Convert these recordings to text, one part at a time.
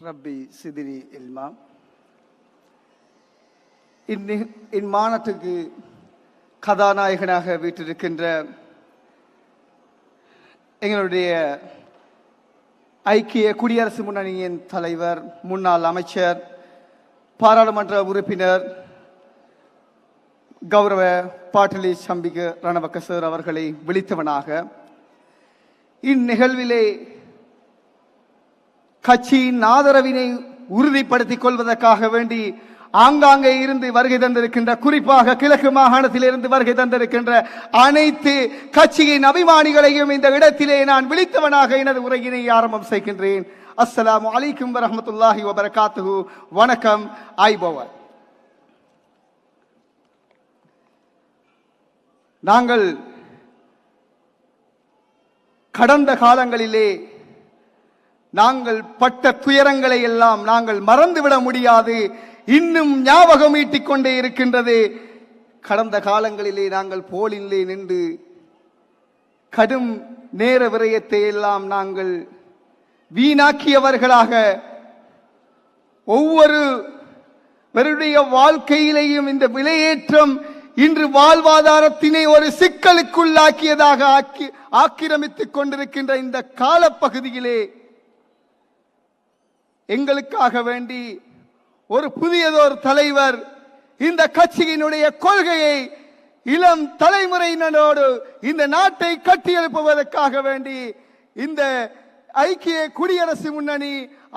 ரப்பி சிதிரி இல்மா. இந்நி இம்மாநாட்டுக்கு கதாநாயகனாக வீட்டிருக்கின்ற எங்களுடைய ஐக்கிய குடியரசு முன்னணியின் தலைவர் முன்னாள் அமைச்சர் பாராளுமன்ற உறுப்பினர் கௌரவ பாட்டலி சம்பிக ரணவக்கசர் அவர்களை விழித்தவனாக இந்நிகழ்விலே கட்சியின் ஆதரவினை உறுதிப்படுத்திக் கொள்வதற்காக வேண்டி ஆங்காங்கே இருந்து வருகை தந்திருக்கின்ற குறிப்பாக கிழக்கு மாகாணத்தில் இருந்து வருகை தந்திருக்கின்ற அனைத்து கட்சியின் அபிமானிகளையும் இந்த இடத்திலே நான் விழித்தவனாக எனது உரையினை ஆரம்பம் செய்கின்றேன். அஸ்லாம் அலைக்கும் வரமத்துல்லாஹி வபரகாத்து வணக்கம் ஐபவர். நாங்கள் கடந்த காலங்களிலே நாங்கள் பட்ட துயரங்களை எல்லாம் நாங்கள் மறந்துவிட முடியாது. இன்னும் ஞாபகம் ஈட்டிக் கொண்டே இருக்கின்றது. கடந்த காலங்களிலே நாங்கள் போலிலே நின்று கடும் நேர விரயத்தை எல்லாம் நாங்கள் வீணாக்கியவர்களாக ஒவ்வொரு வெறுடைய வாழ்க்கையிலேயும் இந்த விலையேற்றம் இன்று வாழ்வாதாரத்தினை ஒரு சிக்கலுக்குள்ளாக்கியதாக ஆக்கி ஆக்கிரமித்துக் கொண்டிருக்கின்ற இந்த காலப்பகுதியிலே எங்களுக்காக வேண்டி ஒரு புதியதொரு தலைவர் இந்த கட்சியினுடைய கொள்கையை இளம் தலைமுறையினரோடு இந்த நாட்டை கட்டியெழுப்புவதற்காக வேண்டி இந்த ஐக்கிய குடியரசு முன்னணி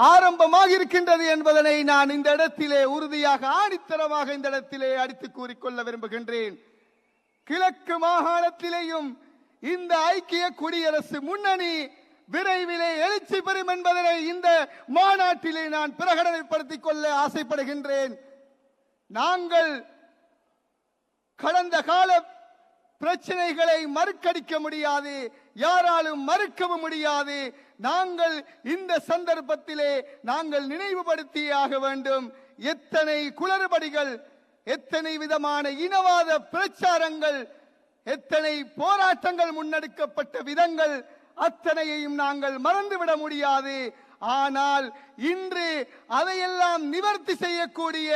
ஆரம்பமாக இருக்கின்றது என்பதனை நான் இந்த இடத்திலே உறுதியாக ஆணித்தரமாக இந்த இடத்திலே அடித்து கூறிக்கொள்ள விரும்புகின்றேன். கிழக்கு மாகாணத்திலேயும் இந்த ஐக்கிய குடியரசு முன்னணி விரைவிலே எழுச்சி பெறும் என்பதனை இந்த மாநாட்டிலே நான் பிரகடனப்படுத்திக் கொள்ள ஆசைப்படுகின்றேன். நாங்கள் கடந்த கால பிரச்சனைகளை மறுக்கடிக்க முடியாது யாராலும் மறுக்கவும் முடியாது. நாங்கள் இந்த சந்தர்ப்பத்திலே நாங்கள் நினைவுபடுத்தியாக வேண்டும். எத்தனை குளறுபடிகள் எத்தனை விதமான இனவாத பிரச்சாரங்கள் எத்தனை போராட்டங்கள் முன்னெடுக்கப்பட்ட விதங்கள் அத்தனையையும் நாங்கள் மறந்துவிட முடியாது. ஆனால் இன்று அதையெல்லாம் நிவர்த்தி செய்யக்கூடிய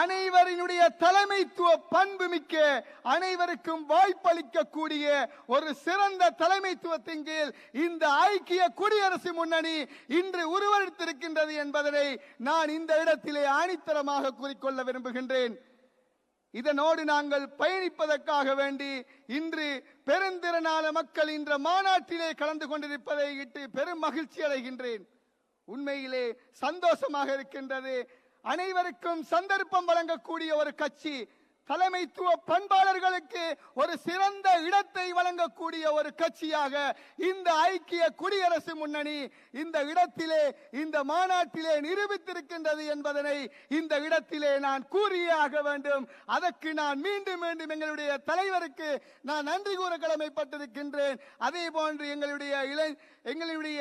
அனைவரினுடைய தலைமைத்துவ பண்பு மிக்க அனைவருக்கும் வாய்ப்பளிக்கக்கூடிய ஒரு சிறந்த தலைமைத்துவத்தின் கீழ் இந்த ஐக்கிய குடியரசு முன்னணி இன்று உருவெடுத்திருக்கின்றது என்பதனை நான் இந்த இடத்திலே ஆணித்தரமாக கூறிக்கொள்ள விரும்புகின்றேன். இதனோடு நாங்கள் பயணிப்பதற்காக வேண்டி இன்று பெருந்திரனான மக்கள் இன்ற மாநாட்டிலே கலந்து கொண்டிருப்பதை இட்டு பெரும் மகிழ்ச்சி அடைகின்றேன். உண்மையிலே சந்தோஷமாக இருக்கின்றது. அனைவருக்கும் சந்தர்ப்பம் வழங்கக்கூடிய ஒரு கட்சி தலைமைத்துவ பண்பாளர்களுக்கு ஒரு சிறந்த இடத்தை வழங்கக்கூடிய ஒரு கட்சியாக இந்த ஐக்கிய குடியரசு முன்னணி இந்த இடத்திலே இந்த மாநாட்டிலே நிரூபித்திருக்கின்றது என்பதனை இந்த இடத்திலே நான் கூறியே ஆக வேண்டும். அதற்கு நான் மீண்டும் மீண்டும் எங்களுடைய தலைவருக்கு நான் நன்றி கூற கடமைப்பட்டிருக்கின்றேன். அதே போன்று எங்களுடைய இளை எங்களுடைய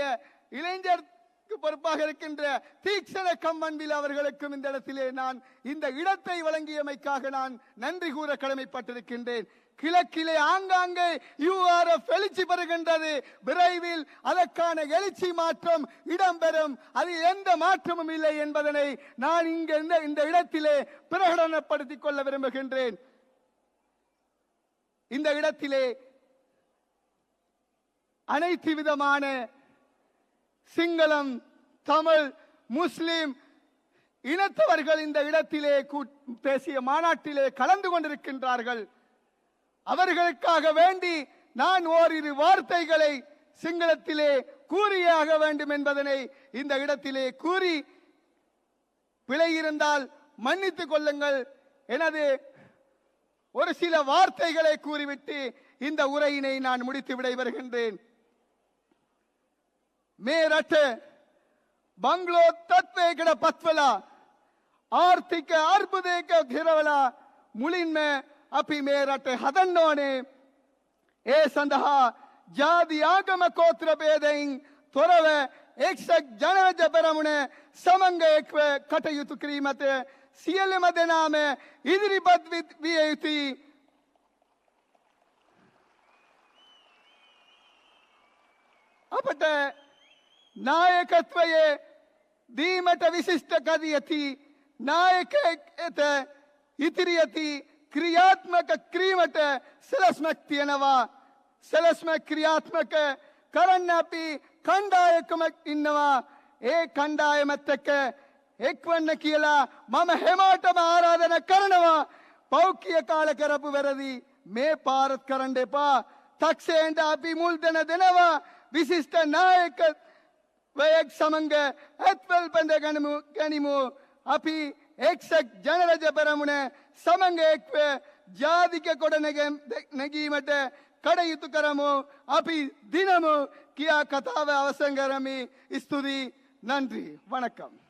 இளைஞர் அதற்கு பொறுப்பாக இருக்கின்ற தீக்ஷண கம்மன்பில் அவர்களுக்கும் இந்த இடத்திலே நான் இந்த இடத்தை வழங்கியமைக்காக நான் நன்றி கூற கடமைப்பட்டிருக்கின்றேன். கிழக்கிலே ஆங்காங்கே யூஆர்எஃப் எழுச்சி பெறுகின்றது. விரைவில் அதற்கான எழுச்சி மாற்றம் இடம்பெறும். அது எந்த மாற்றமும் இல்லை என்பதனை நான் இங்க இந்த இடத்திலே பிரகடனப்படுத்திக் கொள்ள விரும்புகின்றேன். இந்த இடத்திலே அனைத்து விதமான சிங்களம் தமிழ் முஸ்லிம் இனத்தவர்கள் இந்த இடத்திலே கூட்- பேசிய மாநாட்டிலே கலந்து கொண்டிருக்கின்றார்கள். அவர்களுக்காக வேண்டி நான் ஓரிரு வார்த்தைகளை சிங்களத்திலே கூறியாக வேண்டும் என்பதனை இந்த இடத்திலே கூறி பிழை இருந்தால் மன்னித்துக் கொள்ளுங்கள். எனது ஒரு சில வார்த்தைகளை கூறிவிட்டு இந்த உரையினை நான் முடித்து விடைபெறுகின்றேன். මේ රට බංගලෝ තත්වයකට පත්වලා ආර්ථික අර්බුදයක ගෙරවලා මුලින්ම අපි මේ රට හදන්න ඕනේ. ඒ සඳහා ජාති ආගම කෝත්‍ර භේදයින් තොරව එක්සත් ජනජ පෙරමුණ සමංග එක්ව කටයුතු කිරීමට සියල්ලම දෙනාම ඉදිරිපත් වි- විය යුතුයි. අපට නායකත්වයේ දීමට විශිෂ්ට කදියති නායකයෙක් එත ඉතිරියති ක්‍රියාත්මක ක්‍රීමට සෙලස්මක් තියෙනවා. සෙලස්ම ක්‍රියාත්මක කරන්න අපි කණ්ඩායකමක් ඉන්නවා. ඒ කණ්ඩායමත් එක්ක එක්වන්න කියලා මම හෙමාටම ආරාධන කරනවා. පෞකිය කාල කරපු වැරදි මේ පාරත් කරන්න එපා. තක්ෂයෙන්ට අපි මුල් දෙන දෙනවා. විශිෂ්ට නායක වයක් සමඟ ඇත්වල් පැඳ ගනමු ගැනිමු අපි එක්සක් ජනරජ පෙරමුණ සමඟ එක්ව ජාතික කොඩ නැගීමට කඩයුතු කරමු අපි දිනමු කියා කතාව අවසන් කරමි ස්තුතියි நன்றி வணக்கம்